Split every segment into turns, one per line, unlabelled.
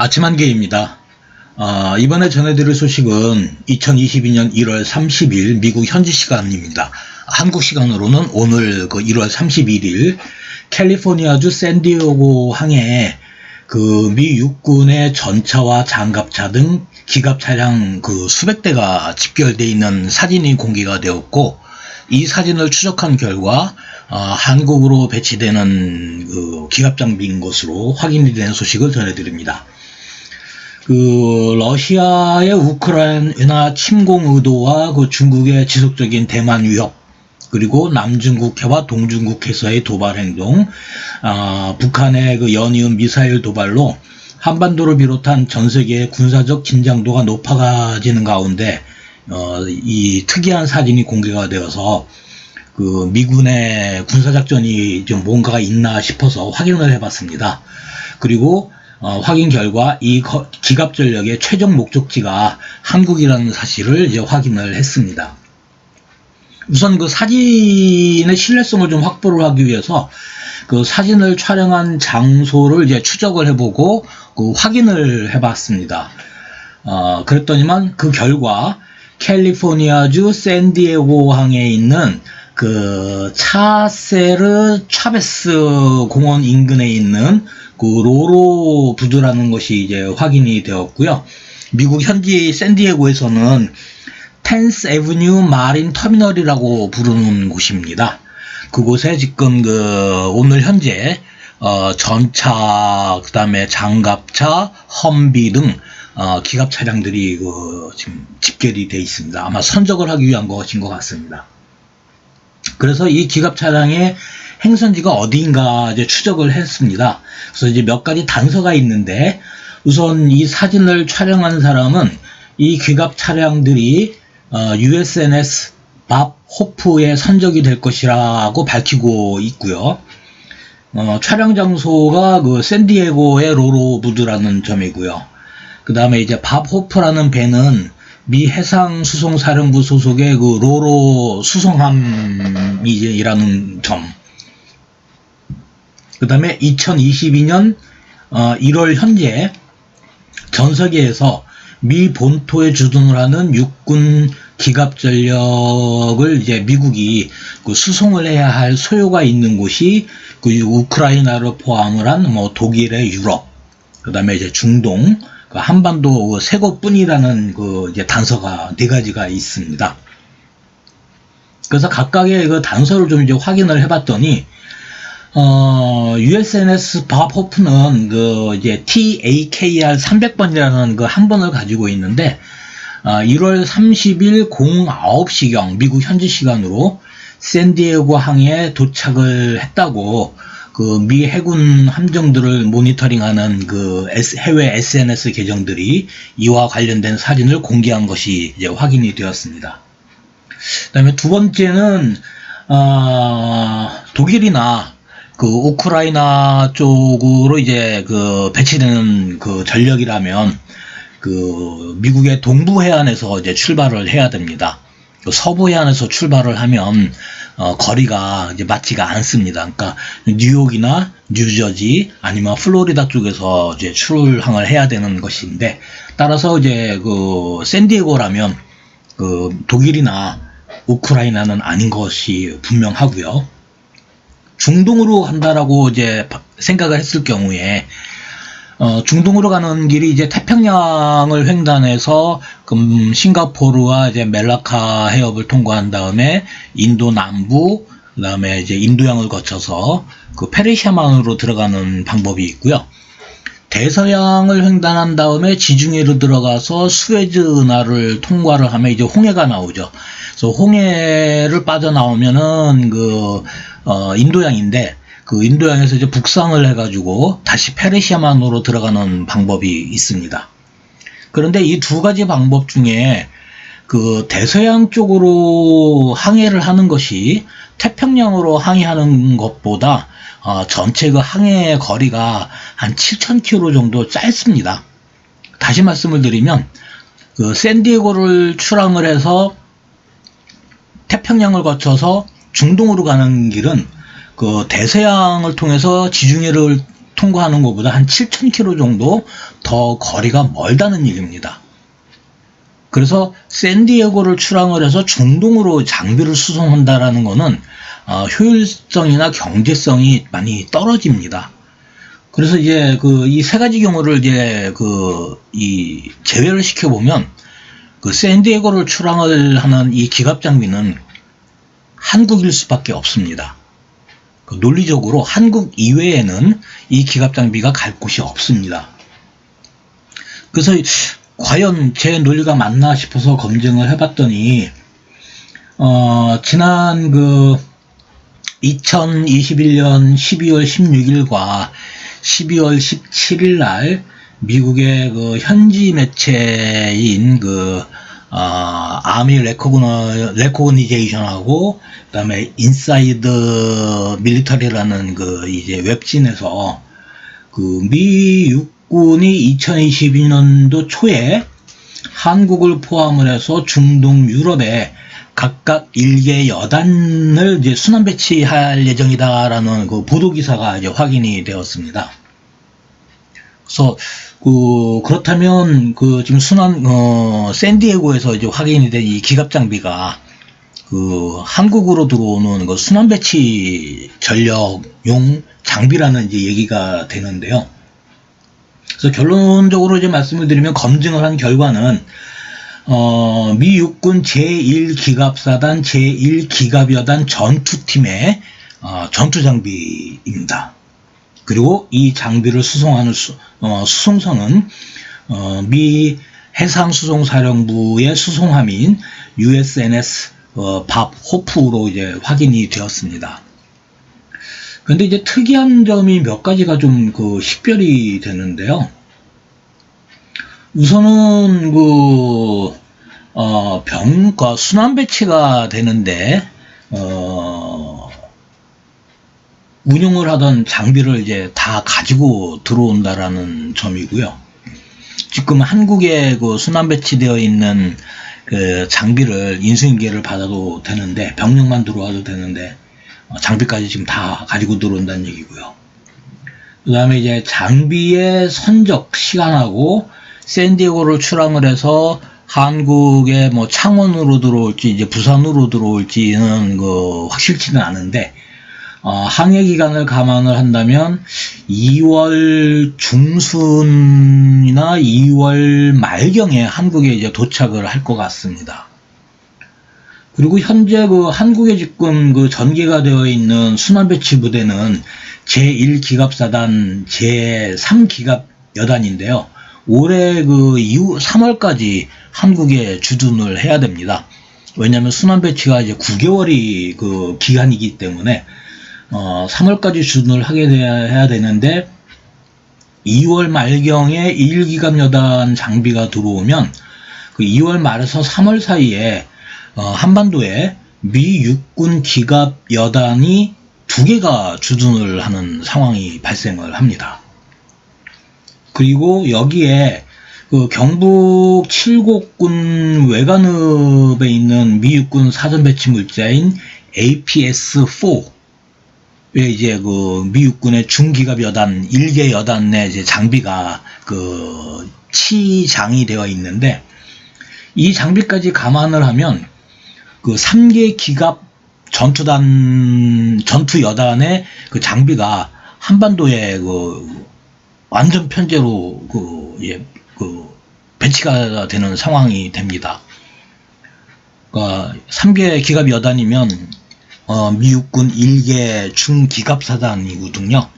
아침 한개입니다. 아, 이번에 전해드릴 소식은 2022년 1월 30일 미국 현지 시간입니다. 한국 시간으로는 오늘 그 1월 31일 캘리포니아주 샌디에고 항에 그 미 육군의 전차와 장갑차 등 기갑 차량 그 수백 대가 집결돼 있는 사진이 공개가 되었고 이 사진을 추적한 결과 어, 한국으로 배치되는 그 기갑 장비인 것으로 확인이 된 소식을 전해드립니다. 그 러시아의 우크라이나 침공 의도와 그 중국의 지속적인 대만 위협 그리고 남중국해와 동중국해에서의 도발 행동, 아, 북한의 그 연이은 미사일 도발로 한반도를 비롯한 전 세계의 군사적 긴장도가 높아지는 가운데 어, 이 특이한 사진이 공개가 되어서 그 미군의 군사작전이 좀 뭔가가 있나 싶어서 확인을 해봤습니다. 그리고 어, 확인 결과 이 거- 기갑 전력의 최종 목적지가 한국이라는 사실을 이제 확인을 했습니다. 우선 그 사진의 신뢰성을 좀 확보를 하기 위해서 그 사진을 촬영한 장소를 이제 추적을 해보고 그 확인을 해봤습니다. 어, 그랬더니만 그 결과 캘리포니아주 샌디에고 항에 있는 그 차세르 차베스 공원 인근에 있는 그 로로 부두라는 것이 이제 확인이 되었고요. 미국 현지 샌디에고에서는 텐스 에브뉴 마린 터미널이라고 부르는 곳입니다. 그곳에 지금 그 오늘 현재 어, 전차 그 다음에 장갑차, 험비 등 어, 기갑 차량들이 그 지금 집결이 돼 있습니다. 아마 선적을 하기 위한 것인 것 같습니다. 그래서 이 기갑 차량의 행선지가 어디인가 이제 추적을 했습니다. 그래서 이제 몇 가지 단서가 있는데 우선 이 사진을 촬영한 사람은 이 기갑 차량들이 어, USNS 밥 호프에 선적이 될 것이라고 밝히고 있고요. 어, 촬영 장소가 그 샌디에고의 로로부드라는 점이고요. 그 다음에 이제 밥 호프라는 배는 미 해상 수송사령부 소속의 그 로로 수송함이라는 점. 그 다음에 2022년 1월 현재 전 세계에서 미 본토에 주둔을 하는 육군 기갑 전력을 이제 미국이 그 수송을 해야 할 소요가 있는 곳이 그 우크라이나를 포함을 한 뭐 독일의 유럽, 그 다음에 이제 중동, 그 한반도 그 세 곳뿐이라는 그 이제 단서가 네 가지가 있습니다. 그래서 각각의 그 단서를 좀 이제 확인을 해봤더니 어, USNS 밥 호프는 그 이제 TAKR 300번이라는 그 한 번을 가지고 있는데 어, 1월 30일 09시경 미국 현지 시간으로 샌디에고 항에 도착을 했다고 그 미 해군 함정들을 모니터링하는 그 해외 SNS 계정들이 이와 관련된 사진을 공개한 것이 이제 확인이 되었습니다. 그다음에 두 번째는 어, 독일이나 그 우크라이나 쪽으로 이제 그 배치되는 그 전력이라면 그 미국의 동부 해안에서 이제 출발을 해야 됩니다. 그 서부 해안에서 출발을 하면 어, 거리가 이제 맞지가 않습니다. 그러니까 뉴욕이나 뉴저지 아니면 플로리다 쪽에서 이제 출항을 해야 되는 것인데 따라서 이제 그 샌디에고라면 그 독일이나 우크라이나는 아닌 것이 분명하고요. 중동으로 간다라고 이제 바- 생각을 했을 경우에 어, 중동으로 가는 길이 이제 태평양을 횡단해서 금 싱가포르와 이제 멜라카 해협을 통과한 다음에 인도 남부 그다음에 이제 인도양을 거쳐서 그 페르시아만으로 들어가는 방법이 있고요. 대서양을 횡단한 다음에 지중해로 들어가서 수에즈 은하를 통과를 하면 이제 홍해가 나오죠. 그래서 홍해를 빠져나오면은 그 어, 인도양인데 그 인도양에서 이제 북상을 해가지고 다시 페르시아만으로 들어가는 방법이 있습니다. 그런데 이 두 가지 방법 중에 그 대서양 쪽으로 항해를 하는 것이 태평양으로 항해하는 것보다 어, 전체 그 항해 거리가 한 7,000km 정도 짧습니다. 다시 말씀을 드리면 그 샌디에고를 출항을 해서 태평양을 거쳐서 중동으로 가는 길은 그 대서양을 통해서 지중해를 통과하는 것보다 한 7,000km 정도 더 거리가 멀다는 얘기입니다. 그래서 샌디에고를 출항을 해서 중동으로 장비를 수송한다라는 것은 어, 효율성이나 경제성이 많이 떨어집니다. 그래서 이제 그 이 세 가지 경우를 이제 그 이 제외를 시켜 보면 그 샌디에고를 출항을 하는 이 기갑 장비는 한국일 수밖에 없습니다. 그 논리적으로 한국 이외에는 이 기갑 장비가 갈 곳이 없습니다. 그래서 과연 제 논리가 맞나 싶어서 검증을 해봤더니 어, 지난 그 2021년 12월 16일과 12월 17일 날 미국의 그 현지 매체인 그 어, 아미 레코그너 레코그니제이션하고 그다음에 인사이드 밀리터리라는 그 이제 웹진에서 그 미 육군이 2022년도 초에 한국을 포함을 해서 중동 유럽에 각각 일개 여단을 이제 순환 배치할 예정이다라는 그 보도 기사가 이제 확인이 되었습니다. 그래서 그 그렇다면 그 지금 순환 어 샌디에고에서 이제 확인이 된 이 기갑 장비가 그 한국으로 들어오는 그 순환 배치 전력용 장비라는 이제 얘기가 되는데요. 그래서 결론적으로 이제 말씀을 드리면 검증을 한 결과는 어, 미 육군 제1기갑사단 제1기갑여단 전투팀의 어, 전투 장비입니다. 그리고 이 장비를 수송하는 수, 어, 수송선은 어, 미 해상수송사령부의 수송함인 USNS 어, 밥 호프로 이제 확인이 되었습니다. 근데 이제 특이한 점이 몇 가지가 좀 그 식별이 되는데요. 우선은 그 어, 병 과 순환 배치가 되는데 어, 운용을 하던 장비를 이제 다 가지고 들어온다라는 점이고요. 지금 한국에 그 순환 배치되어 있는 그 장비를 인수인계를 받아도 되는데 병력만 들어와도 되는데 어, 장비까지 지금 다 가지고 들어온다는 얘기고요. 그 다음에 이제 장비의 선적 시간하고 샌디에고를 출항을 해서 한국의 뭐 창원으로 들어올지 이제 부산으로 들어올지는 그 확실치는 않은데 어, 항해 기간을 감안을 한다면 2월 중순이나 2월 말경에 한국에 이제 도착을 할 것 같습니다. 그리고 현재 그 한국에 지금 그 전개가 되어 있는 순환 배치 부대는 제1기갑사단 제3기갑 여단인데요. 올해 그 이후 3월까지 한국에 주둔을 해야 됩니다. 왜냐하면 순환 배치가 이제 9개월이 그 기간이기 때문에 어 3월까지 주둔을 하게 돼야 되는데 2월 말경에 1기갑 여단 장비가 들어오면 그 2월 말에서 3월 사이에 어 한반도에 미 육군 기갑 여단이 두 개가 주둔을 하는 상황이 발생을 합니다. 그리고 여기에 그 경북 칠곡군 외관읍에 있는 미육군 사전 배치 물자인 APS-4에 이제 그 미육군의 중기갑 여단, 일개 여단 내 이제 장비가 그 치장이 되어 있는데 이 장비까지 감안을 하면 그 3개 기갑 전투단, 전투 여단의 그 장비가 한반도에 그 완전 편제로 그, 예, 그 배치가 되는 상황이 됩니다. 그러니까 3개 기갑 여단이면 어, 미육군 1개 중기갑 사단이거든요.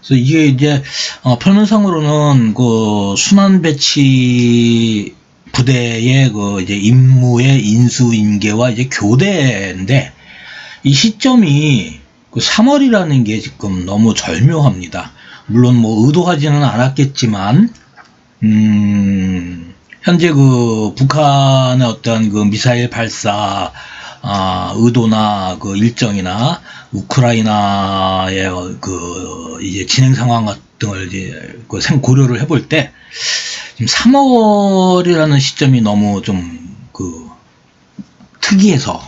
그래서 이게 이제 어, 표면상으로는 그 순환 배치 부대의 그 이제 임무의 인수 인계와 이제 교대인데 이 시점이 그 3월이라는 게 지금 너무 절묘합니다. 물론 뭐 의도하지는 않았겠지만 음, 현재 그 북한의 어떤 그 미사일 발사 아, 의도나 그 일정이나 우크라이나의 그 이제 진행 상황 등을 이제 그 생 고려를 해볼 때 지금 3월이라는 시점이 너무 좀 그 특이해서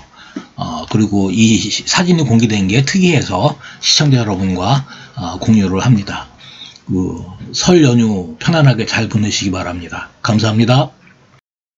어, 그리고 이 사진이 공개된 게 특이해서 시청자 여러분과 어, 공유를 합니다. 그 설 연휴 편안하게 잘 보내시기 바랍니다. 감사합니다.